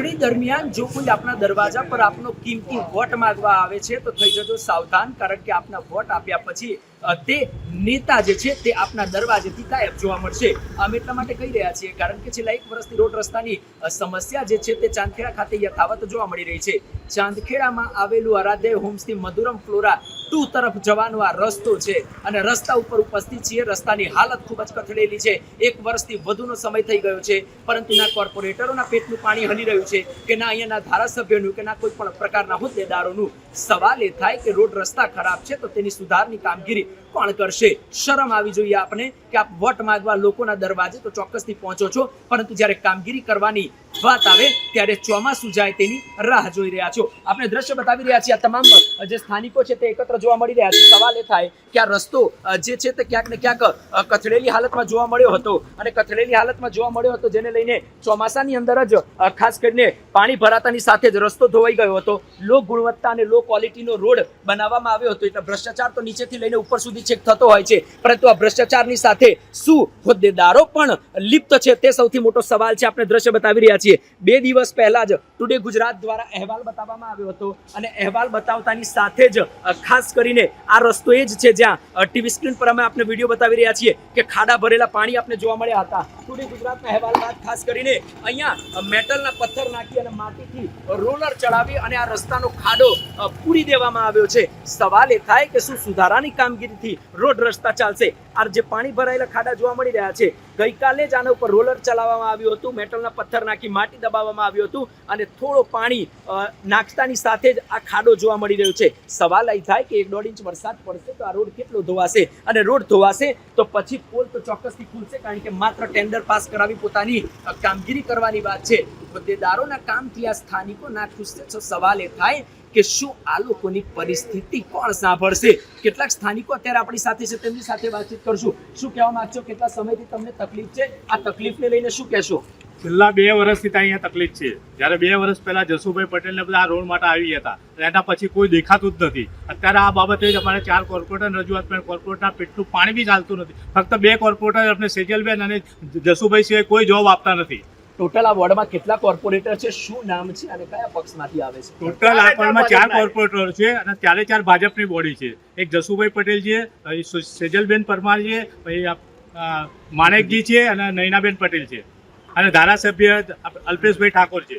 ચૂંટણી દરમિયાન જો કોઈ આપના દરવાજા પર આપનો કિંમતી વોટ માંગવા આવે છે, તો થઈ જજો સાવધાન, કારણ કે આપના વોટ આપ્યા પછી તે નેતા જે છે તે આપના દરવાજેથી ગાયબ જોવા મળશે. અમે એટલા માટે કહી રહ્યા છીએ, કારણ કે છેલ્લા એક વર્ષથી રોડ રસ્તાની સમસ્યા જે છે તે ચાંદખેડા ખાતે યથાવત જોવા મળી રહી છે. ચાંદખેડામાં આવેલું આરાધ્ય હોમ્સથી મધુરમ ફ્લોરા ટુ તરફ જવાનો આ રસ્તો છે અને રસ્તા ઉપર ઉપસ્થિત છીએ. રસ્તાની હાલત ખૂબ જ કથળેલી છે. એક વર્ષથી વધુનો સમય થઈ ગયો છે, પરંતુ ના કોર્પોરેટરોના પેટનું પાણી હલી રહ્યું છે કે ના અહીંયાના ધારાસભ્યોનું કે ના કોઈ પણ પ્રકારના હોદ્દેદારોનું. સવાલ એ થાય કે રોડ રસ્તા ખરાબ છે તો તેની સુધારની કામગીરી કોણ કરશે? શરમ આવી જોઈએ આપણે કે આપ વોટ માંગવા લોકોના દરવાજે તો ચોક્કસથી પહોંચો છો. પરંતુ જ્યારે કામગીરી કરવાની વાત આવે ત્યારે ચોમાસું જાય તેની રાહ જોઈ રહ્યા છો. આપણે દ્રશ્ય બતાવી રહ્યા છીએ આ તમામ જે સ્થાનિકો છે તે એકત્ર જોવા મળી રહ્યા છે. સવાલ એ થાય કે આ રસ્તો જે છે તે ક્યાંક ને ક્યાંક કથળેલી હાલતમાં જોવા મળ્યો હતો અને કથળેલી હાલતમાં જોવા મળ્યો હતો જેને લઈને ચોમાસાની અંદર જ ખાસ કરીને પાણી ભરાતાની સાથે જ રસ્તો ધોવાઈ ગયો હતો. લો ગુણવત્તા અને લો ક્વોલિટીનો રોડ બનાવવામાં આવ્યો હતો. એટલે ભ્રષ્ટાચાર તો નીચેથી લઈને ઉપર સુધી છેક થતો હોય છે. પરંતુ આ ભ્રષ્ટાચારની સાથે શું હોદ્દેદારો પણ લિપ્ત છે તે સૌથી મોટો સવાલ છે. આપણે દ્રશ્ય બતાવી રહ્યા છીએ. બે દિવસ પહેલા જ ટુડે ગુજરાત દ્વારા અહેવાલ બતાવવામાં આવ્યો હતો અને અહેવાલ બતાવતાની સાથે જ ખાસ કરીને આ રસ્તો એ જ છે જ્યાં ટીવી સ્ક્રીન પર અમે આપને વીડિયો બતાવી રહ્યા છીએ કે ખાડા ભરેલા પાણી આપને જોવા મળ્યા હતા. ટુડે ગુજરાતના અહેવાલ બાદ ખાસ કરીને અહીંયા મેટલના પથ્થર નાખી અને માટીથી રોલર ચડાવી અને આ રસ્તાનો ખાડો પૂરી દેવામાં આવ્યો છે. સવાલ એ થાય કે શું સુધારાની કામગીરીથી રોડ રસ્તા ચાલશે? આ જે પાણી ભરાયેલા ખાડા જોવા મળી રહ્યા છે ગઈકાલે જ આના ઉપર રોલર ચલાવવામાં આવ્યું હતું, મેટલના પથ્થર નાખી માટી દબાવવામાં આવ્યું હતું અને થોડો પાણી નાખતાની સાથે જ આ ખાડો જોવા મળી રહ્યો છે. સવાલ એ થાય કે એક દોઢ ઇંચ વરસાદ પડશે તો આ રોડ કેટલો ધોવાશે? અને રોડ ધોવાશે તો પછી પોલ તો ચોક્કસથી ખુલશે, કારણ કે માત્ર ટેન્ડર પાસ કરાવી પોતાની કામગીરી કરવાની વાત છે. હોદ્દેદારોના કામથી આ સ્થાનિકો ના ખુશ છે. સવાલ એ થાય કે શું આ લોકોની પરિસ્થિતિ કોણ સાંભળશે? કેટલાક સ્થાનિકો અત્યારે આપણી સાથે છે, તેમની સાથે વાતચીત કરશું. શું કહેવા માંગશો? કેટલા સમયથી તમને તકલીફ છે? આ તકલીફને લઈને શું કહેશો? છેલ્લા બે વર્ષથી ત્યાં અહીંયા તકલીફ છે. જ્યારે બે વર્ષ પહેલા જસુભાઈ પટેલને બધા આ રોડ માટે આવી હતા. એના પછી કોઈ દેખાતું જ નથી. અત્યારે આ બાબતે જ અમારે ચાર કોર્પોરેટર રજૂઆત પણ કોર્પોરેટના પેટનું પાણી બી ચાલતું નથી. ફક્ત બે કોર્પોરેટર, આપણે સેજલબેન અને જસુભાઈ સિવાય કોઈ જોબ આપતા નથી. ટોટલ આ વોર્ડમાં કેટલા કોર્પોરેટર છે? શું નામ છે? અને કયા પક્ષમાંથી આવે છે? ટોટલ આ વોર્ડમાં ચાર કોર્પોરેટર છે અને ત્યારે ચાર ભાજપની બોડી છે. એક જસુભાઈ પટેલ છે સેજલબેન પરમાર છે પછી માણેકજી છે અને નૈનાબેન પટેલ છે. અને ધારાસભ્ય અલ્પેશભાઈ ઠાકોર છે.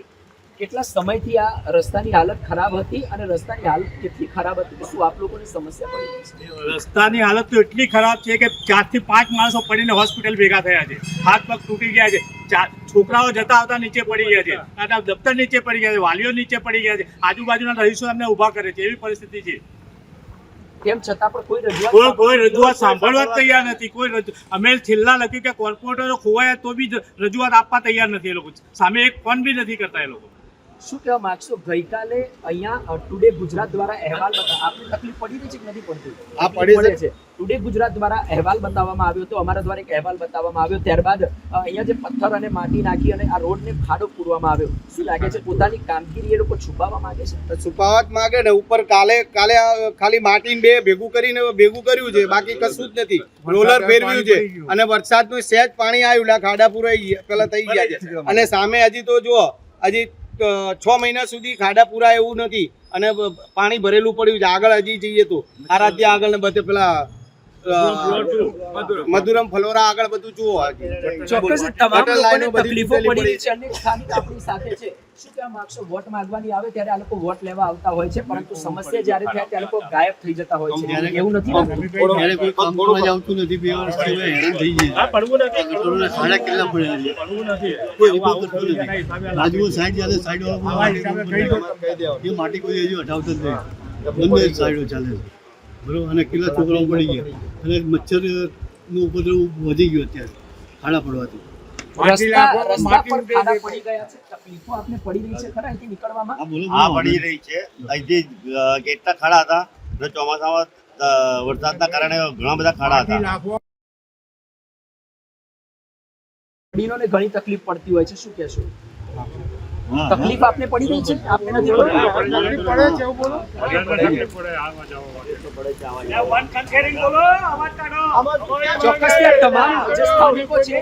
કેટલા સમયથી આ રસ્તાની હાલત ખરાબ હતી અને રસ્તાની હાલત કેટલી ખરાબ હતી? શું આપ લોકોને સમસ્યા પડી છે? રસ્તાની હાલત તો એટલી ખરાબ છે કે ચારથી પાંચ માણસો પડીને હોસ્પિટલ ભેગા થયા છે. હાથ પગ તૂટી ગયા છે. છોકરાઓ જતા આવતા નીચે પડી ગયા છે. અને દફતર નીચે પડી ગયા છે. વાલીઓ નીચે પડી ગયા છે. આજુબાજુના રહીશો એમને ઊભા કરે છે. એવી પરિસ્થિતિ છે. તેમ છતાં પણ કોઈ રજૂઆત કોઈ કોઈ રજૂઆત સાંભળવા તૈયાર નથી. કોઈ રજૂ- અમે છેલ્લા લખ્યું કે કોર્પોરેટરો ખોવાયા તો બી રજૂઆત આપવા તૈયાર નથી એ લોકો. સામે એક ફોન બી નથી કરતા એ લોકો. શું કહેવા માંગશો? ગઈકાલે અહીંયા ટુડે ગુજરાત દ્વારા અહેવાલ બતા તકલીફ પડી રહી છે કે નથી પડતી? આ પડી છે. ટુડે ગુજરાત દ્વારા અહેવાલ બતાવવામાં આવ્યો હતો. અમારા દ્વારા એક અહેવાલ બતાવવામાં આવ્યો. ત્યારબાદ અહીંયા જે પથ્થર અને માટી નાખી અને આ રોડને ખાડો પૂરવામાં આવ્યો. શું લાગે છે? પોતાની કામગીરી એ લોકો છુપાવવા માંગે છે? છુપાવવા માંગે ને. ઉપર કાલે કાલે ખાલી માટીને બે ભેગું કરીને ભેગું કર્યું છે. બાકી કશું જ નથી. રોલર ફેરવ્યું છે. અને વરસાદનું સહેજ પાણી આવ્યું. એટલે ખાડા પૂરાઈ ગયા. પેલા થઈ ગયા છે. અને સામે હજી તો જુઓ હજી છ મહિના સુધી ખાડા પૂરા એવું નથી. અને પાણી ભરેલું પડ્યું છે. આગળ હજી જઈએ તો. આરાધ્ય આગળ ને બધે પેલા મધુરમ. ફલોરા આગળ બધું જુઓ ચોક્કસ તમામ લોકોને તકલીફો પડી રહી છે. અને સ્થાનિક આપણી સાથે છે. શું કહેવા માંગશો વોટ માંગવાની આવે ત્યારે આ લોકો વોટ લેવા આવતા હોય છે? પરંતુ સમસ્યા જ્યારે થાય ત્યારે લોકો ગાયબ થઈ જતા હોય છે. એવું નથી? ત્યારે કોઈ કામ કરવા જ આવતું નથી બે વર્ષથી હવે હેરાન થઈ આ પડવું નથી. ખાડા કેટલા પડ્યા છે? પડવું નથી. કોઈ ઊભો કરતું નથી. રાજુ સાઈડ ચાલે સાઈડ દો. એ માટી કોઈ હજુ હટાવતો જ નહીં. બંને સાઈડો ચાલે છે. બરોબર? અને કેટલા છોકરાઓ પડી ગયા? અને મચ્છરનું ઉપદ્રવ વધી ગયો અત્યારે ખાડા પડવાથી. રસ્તા માટી રસ્તા પર માટી ખાડા પડી ગયા છે. તકલીફો આપને પડી રહી છે ખરા? અહીંથી નીકળવામાં? આ બોલો આ બોલો. પડી રહી છે. અહીંથી અ, કેટલા ખાડા હતા? ચોમાસામાં વરસાદના કારણે ઘણા બધા ખાડા હતા. ઘણી તકલીફ પડતી હોય છે. શું કહેશો? તકલીફ આપને પડી રહી છે? આપને નથી પડે છે. એવું બોલો. તકલીફ પડે છે આવા ચોક્કસથી આ તમામ સ્થાનિકો છે.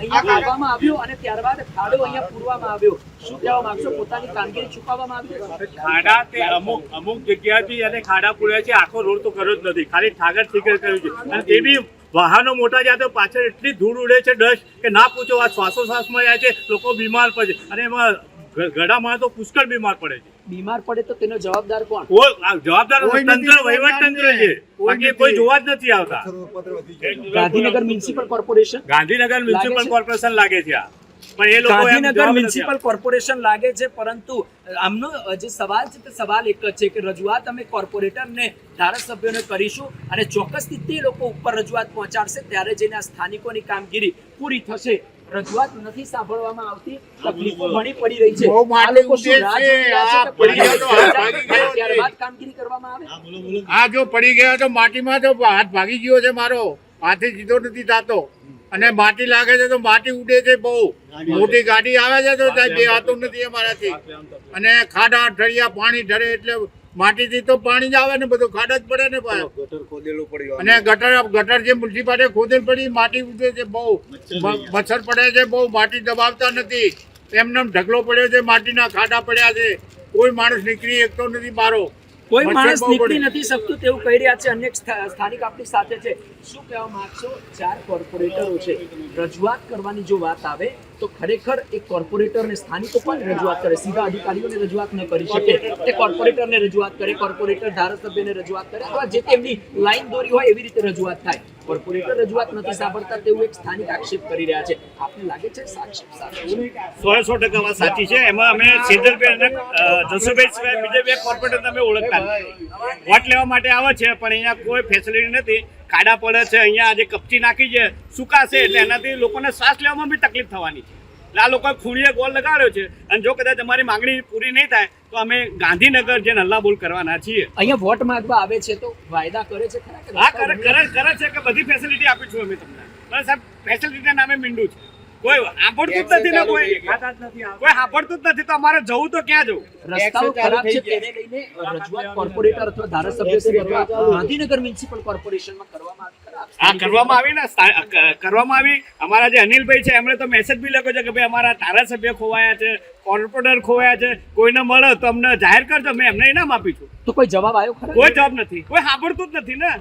અહીંયા આવવામાં આવ્યું અને ત્યારબાદ ખાડો અહીંયા પૂરવામાં આવ્યો. શું કહેવા માંગશો? પોતાની કામગીરી ચૂકવવામાં આવી ખાડા તે અમુક અમુક જગ્યાથી અને ખાડા પૂર્યા છે. આખો રોડ તો કર્યો જ નથી. ખાલી ઠાગર ઠીકર કર્યું છે. અને તે બી વાહનો મોટા જાય તો પાછળ એટલી ધૂળ ઉડે છે ડસ્ટ કે ના પૂછો આ શ્વાસોશ્વાસમાં જાય છે લોકો બીમાર પડે છે. અને એમાં ગળામાં તો પુષ્કળ બીમાર પડે છે. બીમાર પડે તો તેનો જવાબદાર કોણ? જવાબદાર તંત્ર વહીવટ તંત્ર છે. બાકી કોઈ જોવા જ નથી આવતા. Gandhinagar municipal corporation Gandhinagar municipal corporation લાગે છે આ. પણ એ લોકો ગાંધીનગર મ્યુનિસિપલ કોર્પોરેશન લાગે છે પરંતુ આમનો જે સવાલ છે તે સવાલ એક જ છે કે રજૂઆત અમે કોર્પોરેટરને ધારાસભ્યોને કરીશું અને ચોક્કસથી તે લોકો ઉપર રજૂઆત પહોંચાડશે ત્યારે જઈને આ સ્થાનિકોની કામગીરી પૂરી થશે. રજૂઆત નથી સાંભળવામાં આવતી. તકલીફો ઘણી પડી રહી છે. આ લોકો શું ઉડે રાહ જોઈ રહ્યા છે. ત્યારબાદ કામગીરી કરવામાં આવે? હા બોલો બોલો. આ જો પડી ગયા તો માટીમાં તો હાથ ભાગી ગયો છે મારો. હાથે સીધો નથી થતો. અને માટી લાગે છે તો માટી ઉડે છે બહુ. મોટી ગાડી આવે છે તો બે હાથો નથી અમારાથી. અને ખાડા ઠળિયા પાણી ઢળે એટલે માટીથી તો પાણી જ આવે ને બધું ખાડા જ પડે ને ભાઈ. ગટર ખોદેલું પડ્યું અને ગટર ગટર જે મ્યુનિસિપાલિટી ખોદેલ પડી માટી ઉડે છે બહુ. મચ્છર પડે છે બહુ માટી દબાવતા નથી. એમને ઢગલો પડ્યો છે માટીના ખાડા પડ્યા છે. કોઈ માણસ નીકળી શકતો નથી બારો. કોઈ માણસ નીકળી નથી શકતું તેવું કહી રહ્યા છે અનેક સ્થાનિક આપણી સાથે છે. શું કહેવા માંગશો? ચાર કોર્પોરેટરો છે. રજૂઆત કરવાની જો વાત આવે તો ખરેખર એ કોર્પોરેટરને સ્થાનિકો પણ રજૂઆત કરે. સીધા અધિકારીઓને રજૂઆત ન કરી શકે. તે કોર્પોરેટરને રજૂઆત કરે કોર્પોરેટર ધારાસભ્યને રજૂઆત કરે અથવા જે તેમની લાઈન દોરી હોય એવી રીતે રજૂઆત થાય. કોર્પોરેટર રજૂઆત નથી સાંભળતા તેવું એક સ્થાનિક આક્ષેપ કરી રહ્યા છે. આપને લાગે છે આક્ષેપ સો સો ટકા વાત સાચી છે. એમાં અમે સેજલભાઈ અને જસુભાઈ સિવાય બીજા બે કોર્પોરેટર તમે ઓળખતા વોટ લેવા માટે આવે છે, પણ અહીંયા કોઈ ફેસિલિટી નથી. ખાડા પડે છે, અહીંયા આજે કપચી નાખી છે, સુકાશે એટલે એનાથી લોકોને શ્વાસ લેવામાં બી તકલીફ થવાની છે. આ લોકોએ ખૂણીએ ગોલ લગાડ્યો છે. અને જો કદાચ અમારી માંગણી પૂરી નહીં થાય તો અમે ગાંધીનગર જે નલ્લા બોલ કરવાના છીએ. અહીંયા વોટ માંગવા આવે છે તો વાયદા કરે છે હા કરે કરે છે કે બધી ફેસિલિટી આપીશું અમે તમને. સાહેબ ફેસિલિટીના નામે મીંડું છે. કોઈ સાંભળતું જ નથી ને કોઈ? કોઈ સાંભળતું જ નથી તો અમારે જવું તો ક્યાં જવું? રસ્તાઓ ખરાબ છે તેને લઈને રજૂઆત કોર્પોરેટર અથવા ધારાસભ્ય શ્રી અથવા ગાંધીનગર મ્યુનિસિપલ કોર્પોરેશનમાં કરવામાં આવી હા કરવામાં આવી ને કરવામાં આવી. અમારા જે અનિલભાઈ છે એમણે તો મેસેજ બી લખ્યો છે કે ભાઈ અમારા ધારાસભ્ય ખોવાયા છે કોર્પોરેટર ખોવાયા છે કોઈને મળે તો અમને જાહેર કરજો. મેં એમને ઇનામ આપી છું. તો કોઈ જવાબ આવ્યો કોઈ જવાબ નથી. કોઈ સાંભળતું જ નથી ને.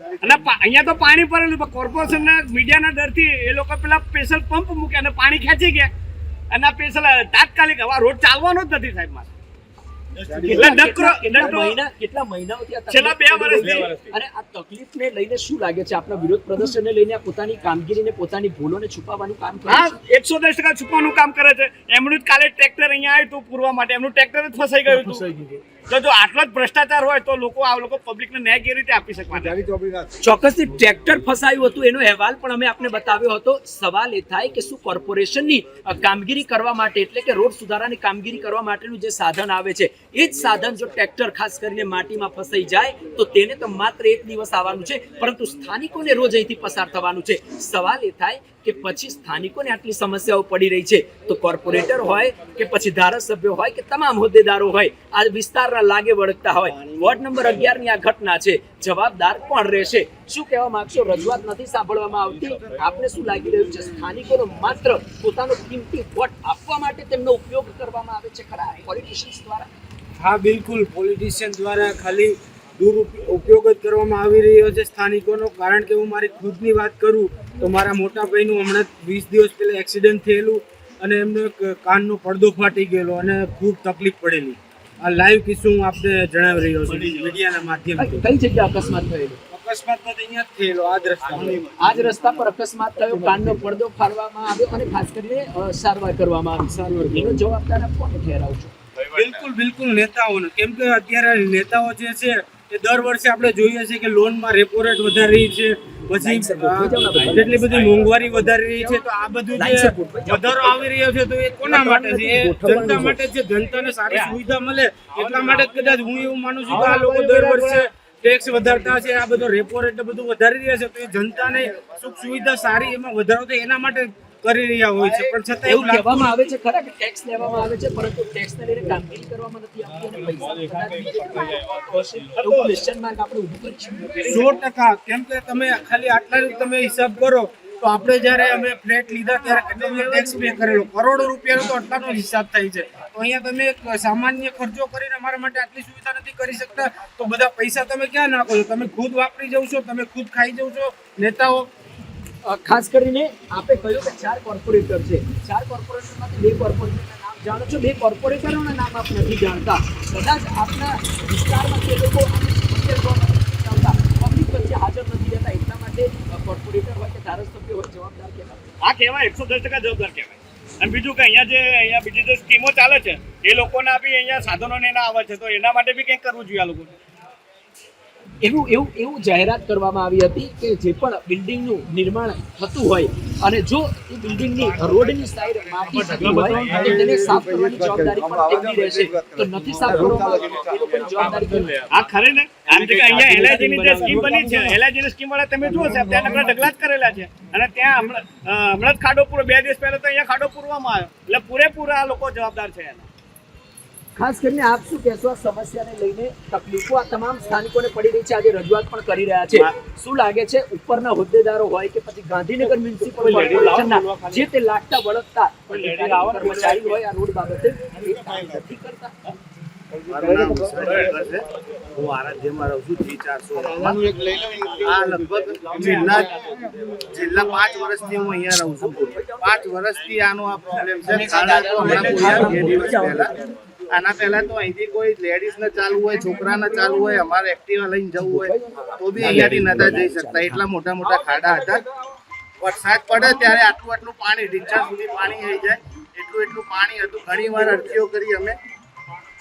અને અહીંયા તો પાણી પડેલું પણ કોર્પોરેશનના મીડિયાના ડરથી એ લોકો પેલા સ્પેશિયલ પંપ મૂક્યા અને પાણી ખેંચી ગયા. અને આ સ્પેશિયલ તાત્કાલિક હવા રોડ ચાલવાનો જ નથી સાહેબ મારે. કેટલા- નકરો- કેટલા મહિના કેટલા મહિનાઓથી. અને આ તકલીફને લઈને શું લાગે છે? આપના વિરોધ પ્રદર્શનને લઈને પોતાની કામગીરીને પોતાની ભૂલોને છુપાવવાનું કામ કરે છે? એકસો દસ ટકા છુપાવવાનું કામ કરે છે. એમનું જ કાલે ટ્રેક્ટર અહીંયા આવ્યું હતું પૂરવા માટે. એમનું ટ્રેક્ટર જ ફસાઈ ગયું હતું. તો જો આટલો જ ભ્રષ્ટાચાર હોય તો લોકો આ લોકો પબ્લિકને ન્યાય કેવી રીતે આપી શકવાના? ચોક્કસથી ટ્રેક્ટર ફસાયું હતું એનો અહેવાલ પણ અમે આપને બતાવ્યો હતો. સવાલ એ થાય કે શું કોર્પોરેશનની કામગીરી કરવા માટે એટલે કે રોડ સુધારાની કામગીરી કરવા માટેનું જે સાધન આવે છે એ જ સાધન જો ટ્રેક્ટર ખાસ કરીને માટીમાં ફસાઈ જાય તો તેને તો માત્ર એક દિવસ આવવાનું છે, પરંતુ સ્થાનિકોને રોજ અહીંથી પસાર થવાનું છે. સવાલ એ થાય કે પછી સ્થાનિકોને આટલી સમસ્યાઓ પડી રહી છે. તો કોર્પોરેટર હોય કે પછી ધારાસભ્યો હોય કે તમામ હોદ્દેદારો હોય, આ વિસ્તારના લાગે વળગતા હોય. વોર્ડ નંબર અગિયારની આ ઘટના છે. જવાબદાર કોણ રહેશે? શું કહેવા માંગશો? રજૂઆત નથી સાંભળવામાં આવતી. આપને શું લાગી રહ્યું છે? સ્થાનિકોનો માત્ર પોતાનો કિંમતી વોટ આપવા માટે તેમનો ઉપયોગ કરવામાં આવે છે ખરા? પોલિટિશિયન્સ દ્વારા? હા, બિલકુલ. પોલિટિશિયન દ્વારા ખાલી દુરુપયોગ જ કરવામાં આવી રહ્યો છે સ્થાનિકોનો. કારણ કે હું મારી ખુદની વાત કરું તો મારા મોટા ભાઈનું હમણાં વીસ દિવસ પહેલાં એક્સિડન્ટ થયેલું અને એમનો એક કાનનો પડદો ફાટી ગયેલો અને ખૂબ તકલીફ પડેલી. આ લાઈવ કિસ્સો હું આપને જણાવી રહ્યો છું મીડિયાના માધ્યમથી. કઈ જગ્યા અકસ્માત થયેલો? અકસ્માત તો અહીંયા જ થયેલો આ જ રસ્તામાં આ જ રસ્તા પર અકસ્માત થયો કાનનો પડદો ફાડવામાં આવ્યો અને ખાસ કરીને સારવાર કરવામાં આવી. સારવાર એનો જવાબદાર બિલકુલ બિલકુલ નેતાઓને. કેમ કે અત્યારે નેતાઓ જે છે એ દર વર્ષે આપણે જોઈએ છીએ કે લોનમાં રેપો રેટ વધારી રહી છે પછી જેટલી બધી મોંઘવારી વધારી રહી છે તો આ બધું જે વધારો આવી રહ્યો છે તો એ કોના માટે છે? એ જનતા માટે જે જનતાને સારી સુવિધા મળે એટલા માટે કદાચ હું એવું માનું છું કે આ લોકો દર વર્ષે ટેક્સ વધારતા છે આ બધો રેપો રેટ બધું વધારી રહ્યા છે તો એ જનતાને સુખ સુવિધા સારી એમાં વધારો થાય એના માટે કરી રહ્યા હોય છે પણ છતાં એવું કહેવામાં આવે છે ખરા કે ટેક્સ લેવામાં આવે છે પરંતુ ટેક્સને લઈને કામગીરી કરવામાં નથી આવતી સો ટકા. કેમ કે તમે ખાલી આટલા તમે હિસાબ કરો તો આપણે જ્યારે અમે ફ્લેટ લીધા ત્યારે કેટલો ટેક્સ પે કરેલો? કરોડો રૂપિયાનો તો આટલાનો હિસાબ થાય છે. તો અહીંયા તમે સામાન્ય ખર્ચો કરીને અમારા માટે આટલી સુવિધા નથી કરી શકતા તો બધા પૈસા તમે ક્યાં નાખો છો? તમે ખુદ વાપરી જાવ છો તમે ખુદ ખાઈ જાવ છો નેતાઓ ખાસ કરીને આપે કહ્યું કે ચાર કોર્પોરેટર છે. ચાર કોર્પોરેટરમાંથી બે કોર્પોરેટરના નામ જાણો છો? બે કોર્પોરેટરોના નામ આપ નથી જાણતા. કદાચ આપના વિસ્તારમાં તે લોકો જાણતા પબ્લિક વચ્ચે હાજર નથી રહેતા. એટલા માટે કોર્પોરેટર હોય કે ધારાસભ્ય હોય, જવાબદાર કહેવાય. આ કહેવાય, એકસો દસ ટકા જવાબદાર કહેવાય. અને બીજું કે અહીંયા જે, અહીંયા બીજી જે સ્કીમો ચાલે છે, એ લોકોના બી અહીંયા સાધનોને એના આવે છે. તો એના માટે બી કંઈક કરવું જોઈએ આ લોકોને. એવું એવું એવું જાહેરાત કરવામાં આવી હતી કે જે પણ બિલ્ડિંગનું નિર્માણ થતું હોય અને જો એ બિલ્ડિંગની રોડની સાઈડ માટી થતી હોય તો તેને સાફ કરવાની જવાબદારી પણ તેમની રહેશે. તો નથી સાફ કરવામાં એ લોકોની જવાબદારી? આ ખરે ને? આમ કે અહીંયા એલઆઈજીની જે સ્કીમ બની છે એલઆઈજીની સ્કીમ વાળા તમે જુઓ સાહેબ ત્યાં નકરા ઢગલા જ કરેલા છે. અને ત્યાં હમણાં હમણાં જ ખાડો પૂરો બે દિવસ પહેલા તો અહીંયા ખાડો પૂરવામાં આવ્યો. એટલે પૂરેપૂરા આ લોકો જવાબદાર છે એના. ખાસ કરીને આપ શું કહેશો આ સમસ્યાને લઈને તકલીફો? આ તમામ સ્થાનિકોને પડી રહી છે આજે રજૂઆત પણ કરી રહ્યા છે. શું લાગે છે ઉપરના હોદ્દેદારો હોય કે પછી ગાંધીનગર મ્યુનિસિપલ કોર્પોરેશનના જે તે લાગતા વળગતા કર્મચારી હોય આ રોડ બાબતે એ કામ નથી કરતા. હું આરાધ્યમાં રહું છું જી ચારસો આ લગભગ છેલ્લા છેલ્લા પાંચ વર્ષથી હું અહીંયા રહું છું. પાંચ વર્ષથી આનો આ પ્રોબ્લેમ છે. આના પહેલા તો અહીંથી કોઈ લેડીઝ ને ચાલુ હોય છોકરા ને ચાલુ હોય, અમારે એક્ટિવા લઈને જવું હોય, તો બી અહીંયાથી નતા જઈ શકતા. એટલા મોટા મોટા ખાડા હતા. વરસાદ પડે ત્યારે આટલું આટલું પાણી, ઢીંચા સુધી પાણી આવી જાય. એટલું એટલું પાણી હતું. ઘણી વાર અરજીઓ કરી અમે.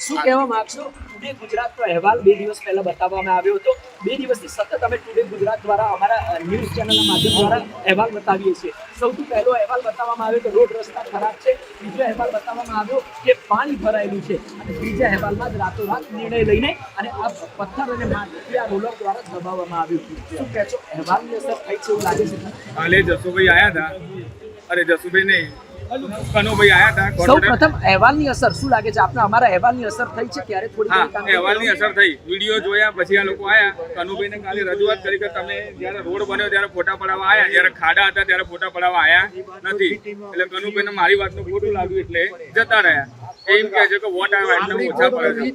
શું કહેવા માંગશો? ટુડે ગુજરાતનો અહેવાલ બે દિવસ પહેલા બતાવવામાં આવ્યો હતો. બે દિવસથી સતત અમે ટુડે ગુજરાત દ્વારા અમારા ન્યૂઝ ચેનલના માધ્યમ દ્વારા અહેવાલ બતાવીએ છીએ. સૌથી પહેલો અહેવાલ બતાવવામાં આવ્યો કે રોડ રસ્તા ખરાબ છે. બીજો અહેવાલ બતાવવામાં આવ્યો કે પાણી ભરાયેલું છે. અને ત્રીજા અહેવાલમાં જ રાતોરાત નિર્ણય લઈને અને આ પથ્થર અને માટી આ રોલર દ્વારા દબાવવામાં આવ્યું. શું કહે છો અહેવાલની અસર થઈ છે એવું લાગે છે? કાલે જસુભાઈ આયા હતા. અરે જસુભાઈ નહીં. સૌ પ્રથમ અહેવાલની અસર શું લાગે છે? આપને અમારા અહેવાલની અસર થઈ છે? ત્યારે થોડી અહેવાલની અસર થઈ. વીડિયો જોયા પછી આ લોકો આયા. કનુભાઈને કાલે રજૂઆત કરી કે તમે જ્યારે રોડ બન્યો ત્યારે ફોટા પડાવવા આયા. જ્યારે ખાડા હતા ત્યારે ફોટા પડાવવા આયા નથી. એટલે કનુભાઈને મારી વાતનું ખોટું લાગ્યું એટલે જતા રહ્યા. એમ કે છે કે વોટ આવે એટલે ઓછા પડે છે.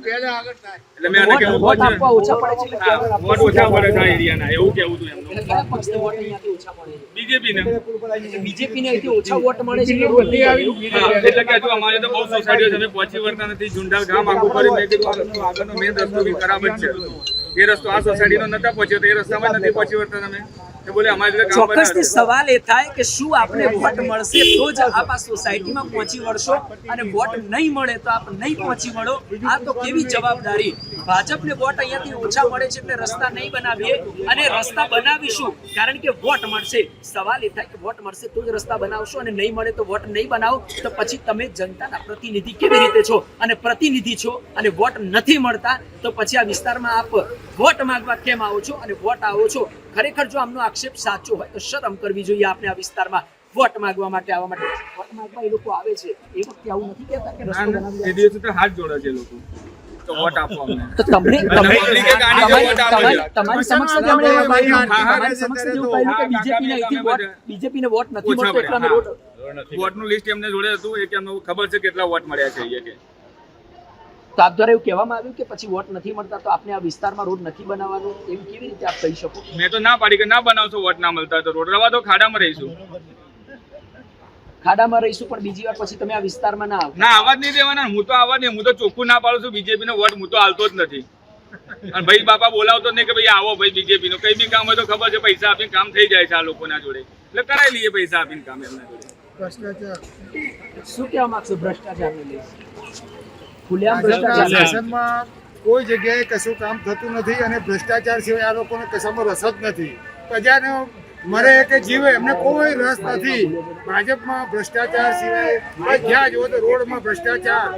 એટલે મેં વોટ- કીધું વોટ ઓછા પડે છે વોટ ઓછા પડે છે આ એરિયાના એવું કેવું હતું એમનું કયા પક્ષને વોટ અહીંયાથી ઓછા પડે છે. બીજેપીને. બીજેપી ને અહીંથી ઓછા વોટ મળે છે એટલે કે હજુ અમારે તો બહુ સોસાયટીઓ છે અમે પહોંચી વળતા નથી જુંડાલ ગામ આખું ફરી મેં કીધું આ આગળનો મેઇન રસ્તો બી ખરાબ જ છે. એ રસ્તો આ સોસાયટીનો નતા પહોંચ્યો તો એ રસ્તામાં નથી પહોંચી વળતા તમે. ચોક્કસથી સવાલ એ થાય કે શું આપને વોટ મળશે? તો જ આપ આ સોસાયટીમાં પહોંચી વળશો અને વોટ નહીં મળે તો આપ નહીં પહોંચી વળો. આ તો કેવી જવાબદારી? ભાજપને વોટ અહીંયાથી ઓછા મળે છે એટલે રસ્તા નહીં બનાવીએ અને રસ્તા બનાવીશું કારણ કે વોટ મળશે. સવાલ એ થાય કે વોટ મળશે તો જ રસ્તા બનાવશો અને નહીં મળે તો વોટ નહીં બનાવો. તો પછી તમે જનતાના પ્રતિનિધિ કેવી રીતે છો? અને પ્રતિનિધિ છો અને વોટ નથી મળતા તો પછી આ વિસ્તારમાં આપ વોટ માંગવા કેમ આવો છો અને વોટ આવો છો? ખરેખર જો આમનો આક્ષેપ સાચો હોય તો શરમ કરવી જોઈએ આપણે આ વિસ્તારમાં વોટ માંગવા માટે આવવા માટે. વોટ માંગવા એ લોકો આવે છે એ વખતે આવું નથી કહેતા કે રસ્તો બનાવી દિવસે તો હાથ જોડે છે લોકો. તો વોટ આપો અમને. તો તમને તમારી- વોટ સમક્ષ તમારી સમક્ષ એવું કહ્યું કે અહીંથી વોટ વોટ નથી મળતો એટલે અમે રોડ વોટનું લિસ્ટ એમને જોડે હતું એ કે અમને ખબર છે કેટલા વોટ મળ્યા છે એ કે. તો આપ દ્વારા એવું કહેવામાં આવ્યું કે પછી વોટ નથી મળતા તો આપને આ વિસ્તારમાં રોડ નથી બનાવવાનો? એમ કેવી રીતે આપ કહી શકો? મેં તો ના પાડી કે ના બનાવશો વોટ ના મળતા તો રોડ. રવા તો ખાડામાં રહીશું. ખાડામાં રહીશું પણ બીજી વાર પછી તમે આ વિસ્તારમાં ના આવો ના આવા જ નહીં દેવાના. હું તો આવા નહીં હું તો ચોખ્ખું ના પાડું છું. બીજેપી નો વોટ હું તો હાલતો જ નથી. અને ભાઈ બાપા બોલાવતો નહીં કે ભાઈ આવો ભાઈ બીજેપી નો કઈ બી કામ હોય તો ખબર છે પૈસા આપીને કામ થઈ જાય છે આ લોકોના જોડે. એટલે કરાવી લઈએ પૈસા આપીને કામ એમના જોડે. શું કહેવા માંગશો? ભ્રષ્ટાચારને ખુલ્લેઆમ ભ્રષ્ટાચાર. શાસનમાં કોઈ જગ્યાએ કશું કામ થતું નથી અને ભ્રષ્ટાચાર સિવાય આ લોકોને કશામાં રસ જ નથી. પ્રજાને મરે કે જીવે એમને કોઈ રસ નથી. ભાજપમાં ભ્રષ્ટાચાર સિવાય આ જ્યાં જુઓ તો રોડમાં ભ્રષ્ટાચાર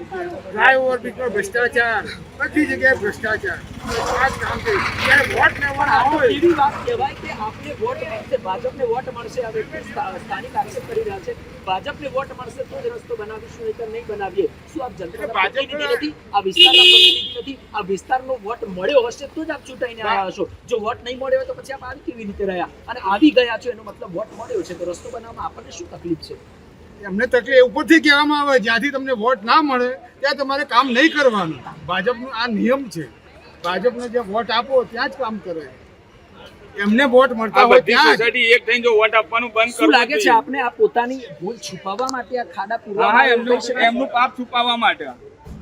ફ્લાયઓવર બ્રિજમાં ભ્રષ્ટાચાર બધી જગ્યાએ ભ્રષ્ટાચાર. ભાજપને મળ્યો તો પછી આપ આવી કેવી રીતે રહ્યા અને આવી ગયા છો એનો મતલબ વોટ મળ્યો છે તો રસ્તો બનાવવામાં આપણને શું તકલીફ છે એમને તકલીફ ઉપરથી કહેવામાં આવે, જ્યાંથી તમને વોટ ના મળે, ત્યાં તમારે કામ નહીં કરવાનું. ભાજપનો આ નિયમ છે. ભાજપને જે વોટ આપો ત્યાં જ કામ કરે. એમને વોટ મળતા હોય ત્યાં સોસાયટી એક થઈને જો વોટ આપવાનું બંધ શું લાગે છે આપને આ પોતાની ભૂલ છુપાવવા માટે આ ખાડા પૂરવા હા એમનું એમનું પાપ છુપાવવા માટે.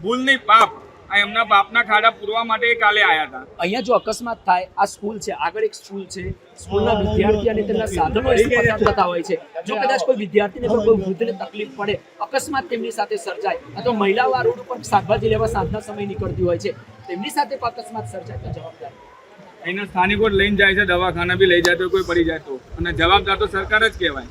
ભૂલ નહીં પાપ. આ એમના બાપના ખાડા પૂરવા માટે એ કાલે આયા હતા. અહીંયા જો અકસ્માત થાય આ સ્કૂલ છે આગળ એક સ્કૂલ છે. સ્કૂલના વિદ્યાર્થી અને તેમના સાધનો પસાર થતા હોય છે. જો કદાચ કોઈ વિદ્યાર્થીને પણ કોઈ વૃદ્ધને તકલીફ પડે અકસ્માત તેમની સાથે સર્જાય અથવા મહિલાઓ આ રોડ ઉપર શાકભાજી લેવા સાંજના સમય નીકળતી હોય છે તેમની સાથે અકસ્માત સર્જાય જવાબદાર. અહીંના સ્થાનિકો લઈને જાય છે, દવાખાના બી લઈ જાય તો કોઈ પડી જાય તો. અને જવાબદાર તો સરકાર જ કહેવાય.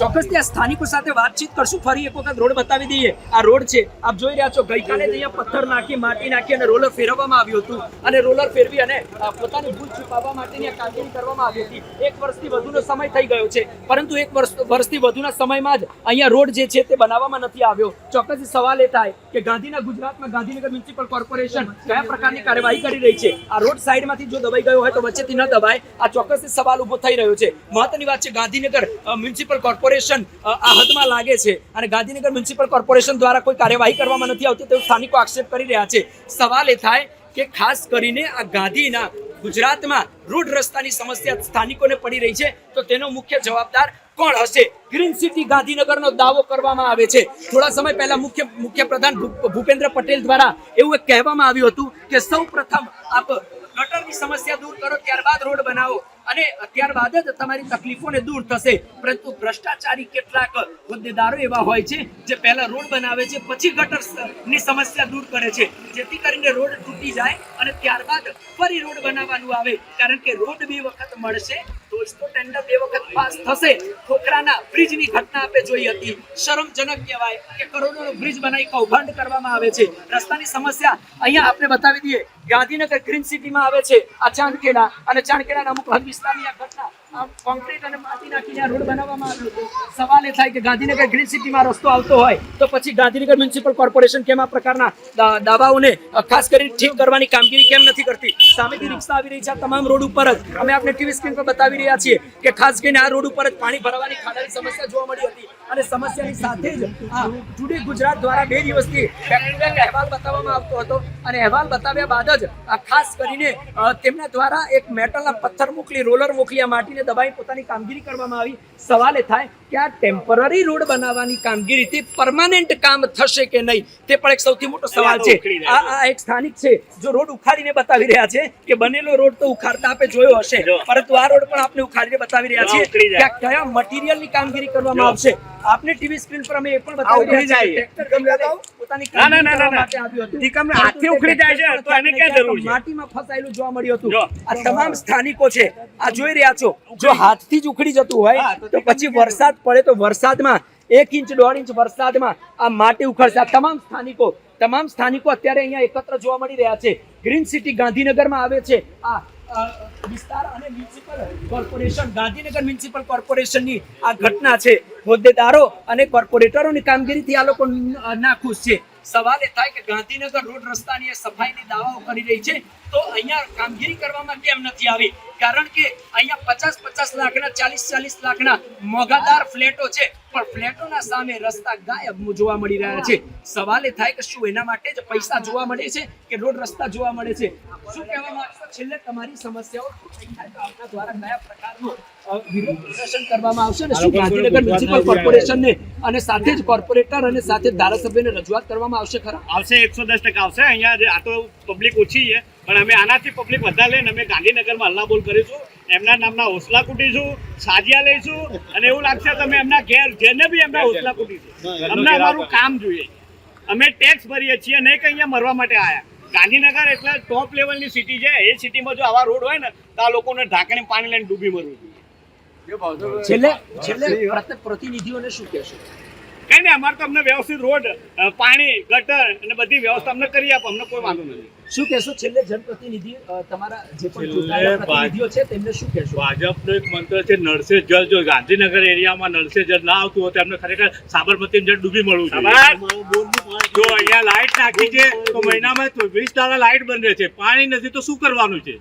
ચોક્કસ ત્યાં સ્થાનિકો સાથે વાતચીત કરશું. ફરી એક વખત રોડ બતાવી દઈએ. આ રોડ છે, આપ જોઈ રહ્યા છો, ગઈકાલે અહીંયા પથ્થર નાખી, માટી નાખી અને રોલર ફેરવવામાં આવ્યું હતું. અને રોલર ફેરવી અને પોતાની ભૂલ છુપાવવા માટેની આ કામગીરી કરવામાં આવી હતી. એક વર્ષથી વધુનો સમય થઈ ગયો છે. પરંતુ એક વર્ષ, વર્ષથી વધુના સમયમાં જ અહીંયા રોડ જે છે તે બનાવવામાં નથી આવ્યો. ચોક્કસ સવાલ એ થાય કે ગાંધીના ગુજરાતમાં ગાંધીનગર મ્યુનિસિપલ કોર્પોરેશન કયા પ્રકારની કાર્યવાહી કરી રહી છે? આ રોડ સાઈડમાંથી જો દબાઈ ગયો હોય તો વચ્ચેથી ન દબાય. આ ચોક્કસ સવાલ ઊભો થઈ રહ્યો છે. મહત્વની વાત છે ગાંધીનગર મ્યુનિસિપલ કોર્પોરેશન આ હદમાં લાગે છે. અને ગાંધીનગર મ્યુનિસિપલ કોર્પોરેશન દ્વારા કોઈ કાર્યવાહી કરવામાં નથી આવતી તેવું સ્થાનિકો આક્ષેપ કરી રહ્યા છે. સવાલ એ થાય કે ખાસ કરીને આ ગાંધીના ગુજરાતમાં રોડ રસ્તાની સમસ્યા સ્થાનિકોને પડી રહી છે, તો તેનો મુખ્ય જવાબદાર કોણ હશે? ગ્રીન સિટી ગાંધીનગરનો દાવો કરવામાં આવે છે. થોડા સમય પહેલા મુખ્ય મુખ્ય પ્રધાન ભૂપેન્દ્ર પટેલ દ્વારા એવું કહેવામાં આવ્યું હતું કે સૌ પ્રથમ આપ ગટરની સમસ્યા દૂર કરો, ત્યારબાદ રોડ બનાવો. અને ત્યારબાદ જ તમારી તકલીફોને દૂર થશે. પરંતુ ભ્રષ્ટાચારી કેટલાક હોદ્દેદારો એવા હોય છે, જે પહેલા રોડ બનાવે છે, પછી ગટરની સમસ્યા દૂર કરે છે. જેથી કરીને રોડ તૂટી જાય અને ત્યારબાદ ફરી રોડ બનાવવાનું આવે. કારણ કે રોડ બે વખત મળશે તો જ તો ટેન્ડર બે વખત પાસ થશે. ખોખરાના બ્રિજની ઘટના આપણે જોઈ હતી. શરમજનક કહેવાય કે કરોડોનો બ્રિજ બનાવી કૌભાંડ કરવામાં આવે છે. રસ્તાની સમસ્યા અહીંયા આપણે બતાવી દઈએ. ગાંધીનગર ગ્રીન સિટીમાં આવે છે. આ ચાંદખેડા અને ચાંદખેડાના અમુક હદ વિસ્તારની આ ઘટના. કોન્ક્રીટ અને માટી નાખીને રોડ બનાવવામાં આવ્યો સવાલ એ થાય કે ગાંધીનગર ગ્રીન સિટીમાં રસ્તો આવતો હોય, તો પછી ગાંધીનગર મ્યુનિસિપલ કોર્પોરેશન કેમ આ પ્રકારના દાવાઓને ખાસ કરી ઠીક કરવાની કામગીરી કેમ નથી કરતી? સામેથી રિક્ષા આવી રહી છે તમામ રોડ ઉપર જ. અમે આપને ટીવી સ્ક્રીન પર બતાવી રહ્યા છીએ કે ખાસ કરીને આ રોડ ઉપર જ પાણી ભરવાની ખાડાની સમસ્યા જોવા મળી હતી. અને સમસ્યાની સાથે જ આ ટુડે ગુજરાત દ્વારા બે દિવસથી અહેવાલ બતાવવામાં આવતો હતો. અને અહેવાલ બતાવ્યા બાદ જ ખાસ કરીને તેમના દ્વારા એક મેટલના પથ્થર મોકલી, રોલર મોકલી, આ માટીને દબાઈ પોતાની કામગીરી કરવામાં આવી. સવાલ એ થાય કે આ ટેમ્પરરી રોડ બનાવવાની કામગીરીથી પરમાનન્ટ કામ થશે કે નહીં? તે પણ એક સૌથી મોટો સવાલ છે. આ આ એક સ્થાનિક છે જો રોડ ઉખાડીને બતાવી રહ્યા છે કે બનેલો રોડ તો ઉખાડતા આપે જોયો હશે પરંતુ આ રોડ પણ આપણે ઉખાડીને બતાવી રહ્યા છીએ કે કયા મટીરિયલની કામગીરી કરવામાં આવશે. આપને ટીવી સ્ક્રીન પર અમે એ પણ બતાવી રહ્યા છીએ ટ્રેક્ટર ગમે પોતાની ના, ના, ના, ના. માટે આવ્યું હતું. ઈ કામ હાથથી પરંતુ તે ઉખડી જાય છે, તો એને ક્યાં જરૂર છે? માટીમાં ફસાયેલું જોવા મળ્યું હતું. આ તમામ સ્થાનિકો છે આ જોઈ રહ્યા છો. જો હાથથી જ ઉખડી જતું હોય તો પછી વરસાદ પડે તો વરસાદમાં એક ઇંચ દોઢ ઇંચ વરસાદમાં આ માટી ઉખડશે. આ તમામ સ્થાનિકો તમામ સ્થાનિકો અત્યારે અહીંયા એકત્ર જોવા મળી રહ્યા છે. ગ્રીન સિટી ગાંધીનગરમાં આવે છે. આ વિસ્તાર અને મ્યુનિસિપલ કોર્પોરેશન ગાંધીનગર મ્યુનિસિપલ કોર્પોરેશનની આ ઘટના છે. હોદ્દેદારો અને કોર્પોરેટરોની કામગીરીથી આ લોકો નાખુશ છે. સવાલ એ થાય કે ગાંધીનગર રોડ રસ્તાની સફાઈની દાવાઓ કરી રહી છે, તો અહીંયા કામગીરી કરવામાં કેમ નથી આવી? કારણ કે અહીંયા પચાસ પચાસ લાખના, ચાલીસ ચાલીસ લાખના મોઘાદાર ફ્લેટો છે. પણ ફ્લેટોના સામે રસ્તા ગાયબ જોવા મળી રહ્યા છે. સવાલ એ થાય કે શું એના માટે જ પૈસા જોવા મળે છે કે રોડ રસ્તા જોવા મળે છે? શું કહેવા માંગશો? છેલ્લે તમારી સમસ્યાઓ આપના દ્વારા કયા પ્રકારનું વિરોધ પ્રદર્શન કરવામાં આવશે અને શું ગાંધીનગર મ્યુનિસિપલ કોર્પોરેશનને અને સાથે જ કોર્પોરેટર અને સાથે ધારાસભ્યને રજૂઆત કરવામાં આવશે ખરા? આવશે એકસો દસ ટકા આવશે. અહીંયા આ તો પબ્લિક ઓછી છે પણ અમે આનાથી પબ્લિક વધારે લઈને અમે ગાંધીનગરમાં હલ્લાબોલ કરીશું. એમના નામના હોસલા કૂટીશું સાજિયા લઈશું અને એવું લાગશે તમે એમના ઘેર જેને બી એમના હોસલા કૂટીશું અમને અમારું કામ જોઈએ. અમે ટેક્સ ભરીએ છીએ નહીં કે અહીંયા મરવા માટે આવ્યા ગાંધીનગર એટલે ટોપ લેવલની સિટી છે. એ સિટીમાં જો આવા રોડ હોય ને તો આ લોકોને ઢાંકીને પાણી લઈને ડૂબી મરવું જોઈએ. છેલ્લે છેલ્લે પ્રતિનિધિઓને શું કહેશો? કઈ નહીં અમારે તો અમને વ્યવસ્થિત રોડ પાણી ગટર અને બધી વ્યવસ્થા અમને કરી આપો અમને કોઈ વાંધો નથી. શું કહેશો? છેલ્લે જનપ્રતિનિધિ તમારા જે પણ ચૂંટાયેલા પ્રતિનિધિઓ છે તેમને શું કહેશો? ભાજપનો એક મંત્ર છે નળસે જળ જો ગાંધીનગર એરિયામાં નળસે જળ ના આવતું હોય તો એમને ખરેખર સાબરમતી જળ ડૂબી મળવું જોઈએ. જો અહીંયા લાઇટ નાખી છે તો મહિનામાં વીસ દાડા લાઇટ બંધ રહે છે. પાણી નથી તો શું કરવાનું છે?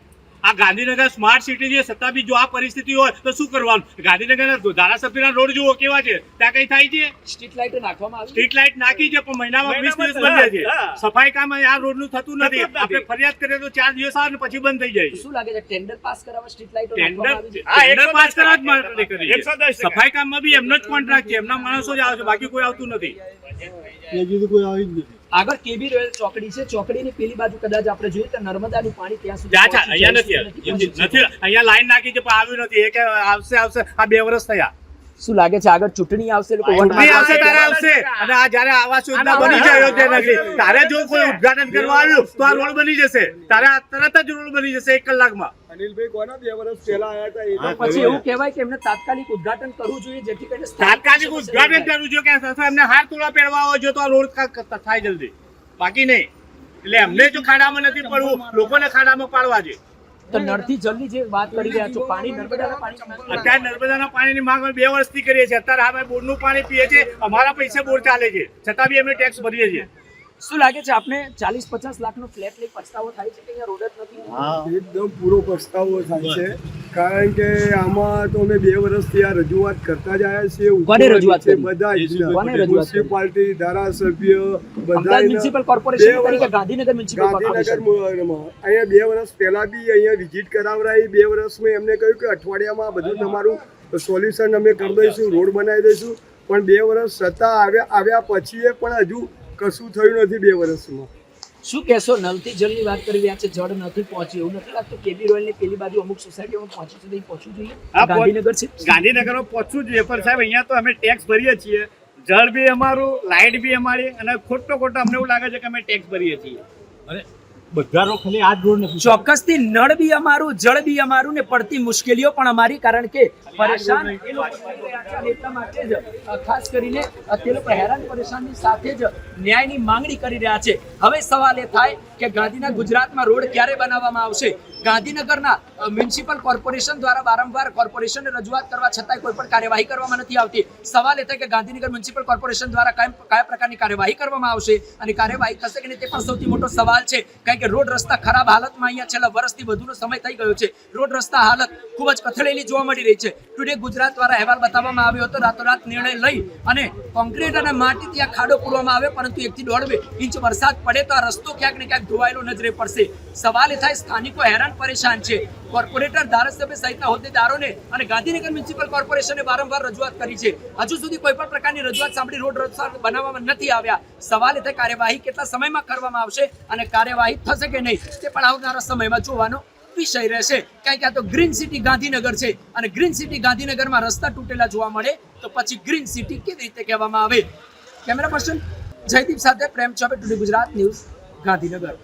આ ગાંધીનગર સ્માર્ટ સિટી છે છતાં બી જો આ પરિસ્થિતિ હોય તો શું કરવાનું? ગાંધીનગરના ધારાસભ્યના રોડ જુઓ કેવા છે. ત્યાં કઈ થાય છે? સ્ટ્રીટ લાઇટ નાખવામાં આવી સ્ટ્રીટ લાઇટ નાખી છે પણ મહિનામાં વીસ દિવસ બંધ છે. સફાઈ કામ આ રોડનું થતું નથી થતું નથી. આપણે ફરિયાદ કરીએ તો ચાર દિવસ આવે ને પછી બંધ થઈ જાય શું લાગે છે ટેન્ડર પાસ કરાવવા સ્ટ્રીટ લાઇટ ટેન્ડર પાસ દસ કરવા જ માટે કરી સફાઈ કામમાં બી એમનો જ કોન્ટ્રાક્ટ છે. એમના માણસો જ આવે છે. બાકી કોઈ આવતું નથી. કોઈ આવી જ નથી. આગળ કેબી રોયલ ચોકડી છે. ચોકડીની પેલી બાજુ કદાચ આપણે જોઈએ તો નર્મદાનું પાણી ત્યાં સુધી અહીંયા નથી. અહીંયા લાઈન નાખી છે પણ આવ્યું નથી. એ કે આવશે આવશે. આ બે વર્ષ થયા. શું લાગે છે આગળ ચૂંટણી આવશે લોકો વોટ ચૂંટણી આવશે તારે આવશે. અને આ જ્યારે આવાસ યોજના બની જાય અયોધ્યા નગરી તારે જો કોઈ ઉદઘાટન કરવા આવ્યું તો આ રોડ બની જશે. તારે આ તરત જ રોડ બની જશે એક કલાકમાં. અનિલભાઈ કોના બે વર્ષ પહેલા આવ્યા હતા પછી એવું કહેવાય કે એમને તાત્કાલિક ઉદ્ઘાટન કરવું જોઈએ જેથી કરીને તાત્કાલિક ઉદઘાટન કરવું જોઈએ કે અથવા એમને હાર તોડા પહેરવા હોય જો તો આ રોડ થાય જલ્દી. બાકી નહીં. એટલે એમને જો ખાડામાં નથી પડવું લોકોને ખાડામાં પાડવા છે તો નળથી જલ્દી જે વાત કરી રહ્યા છો, પાણી નર્મદાના પાણી અત્યારે નર્મદાના પાણીની માંગ અમે બે વર્ષથી કરીએ છીએ. અત્યારે અમે બોરનું પાણી પીએ છીએ, અમારા પૈસે બોર ચાલે છે. છતાં બી અમે ટેક્સ ભરીએ છીએ. શું લાગે છે આપને ચાલીસ પચાસ લાખનો ફ્લેટ લઈ પછતાવો થાય છે કે અહીંયા રોડ જ નથી? હા. એકદમ પૂરો પસ્તાવો થાય છે. કારણ કે આમાં તો અમે બે વર્ષથી આ રજૂઆત કરતા જ આવ્યા છીએ. કોને રજૂઆત છે કરી? બધા? મ્યુનિસિપાલિટી ધારાસભ્ય બધા મ્યુનિસિપલ કોર્પોરેશન તરીકે ગાંધીનગર મ્યુનિસિપલ કોર્પોરેશન. ગાંધીનગરમાં અહીંયા બે વર્ષ પહેલા બી અહીંયા વિઝિટ કરાવરાઈ. બે વર્ષમાં એમને કહ્યું કે અઠવાડિયામાં બધું તમારું સોલ્યુશન અમે કરી દઈશું રોડ બનાવી દઈશું. પણ બે વર્ષ છતાં આવ્યા આવ્યા પછી એ પણ હજુ કશું થયું નથી બે વર્ષમાં. શું કહેશો? નલથી જળની વાત કરી રહ્યા છે જળ નથી પહોંચ્યું એવું નથી લાગતું? કેબી રોયલની પેલી બાજુ અમુક સોસાયટીઓમાં પહોંચી નહીં પહોંચવું જોઈએ? ગાંધીનગર છે? ગાંધીનગરમાં પહોંચવું જોઈએ પણ સાહેબ અહીંયા તો અમે ટેક્સ ભરીએ છીએ. જળ બી અમારું લાઇટ બી અમારી અને ખોટો ખોટો અમને એવું લાગે છે કે અમે ટેક્સ ભરીએ છીએ. બધા ખાલી નળ બી અમારું, જળ બી અમારું ને પડતી મુશ્કેલીઓ પણ અમારી, કારણ કે પરેશાન ખાસ કરીને અત્યારે હેરાન પરેશાનની સાથે જ ન્યાયની માંગણી કરી રહ્યા છે. હવે સવાલ એ થાય કે ગાંધીના ગુજરાતમાં રોડ ક્યારે બનાવવામાં આવશે? ગાંધીનગરના મ્યુનિસિપલ કોર્પોરેશન દ્વારા વારંવાર કોર્પોરેશનને રજૂઆત કરવા છતાંય કોઈ પણ કાર્યવાહી કરવામાં નથી આવતી. સવાલ એ થાય કે ગાંધીનગર મ્યુનિસિપલ કોર્પોરેશન દ્વારા કયા પ્રકારની કાર્યવાહી કરવામાં આવશે અને કાર્યવાહી થશે કે નહીં તે પણ સૌથી મોટો સવાલ છે. કારણ કે રોડ રસ્તા ખરાબ હાલતમાં અહીંયા છેલ્લા વર્ષથી વધુનો સમય થઈ ગયો છે. રોડ રસ્તા હાલત ખૂબ જ કથળેલી જોવા મળી રહી છે. ટુડે ગુજરાત દ્વારા અહેવાલ બતાવવામાં આવ્યો હતો, રાતોરાત નિર્ણય લઈ અને કોન્ક્રીટ અને માટી ત્યાં ખાડો પૂરવામાં આવે પરંતુ એકથી દોઢ બે ઇંચ વરસાદ પડે તો આ રસ્તો ક્યાંક ને ક્યાંક ધોવાયેલો નજરે પડશે. સવાલ એ થાય, સ્થાનિકો હેરાન પરેશાન છે. કોર્પોરેટર ધારાસભ્ય સહિતના હોદ્દેદારોને અને ગાંધીનગર મ્યુનિસિપલ કોર્પોરેશને વારંવાર રજૂઆત કરી છે. હજુ સુધી કોઈ પ્રકારની રજૂઆત સાંભળી રોડ રસ્તા બનાવવામાં નથી આવ્યા. સવાલ એ થાય, કાર્યવાહી કેટલા સમયમાં કરવામાં આવશે અને કાર્યવાહી થશે કે નહીં, તે પણ આવનારા સમયમાં જોવાનો વિષય રહેશે. કારણ કે આ તો ગ્રીન સિટી ગાંધીનગર છે અને ગ્રીન સિટી ગાંધીનગરમાં રસ્તા તૂટેલા જોવા મળે તો પછી ગ્રીન સિટી કેવી રીતે કહેવામાં આવે? કેમેરા પર્સન જયદીપ સાથે પ્રેમ ચોપે ટુડે ગુજરાત ન્યૂઝ. ગાંધીનગર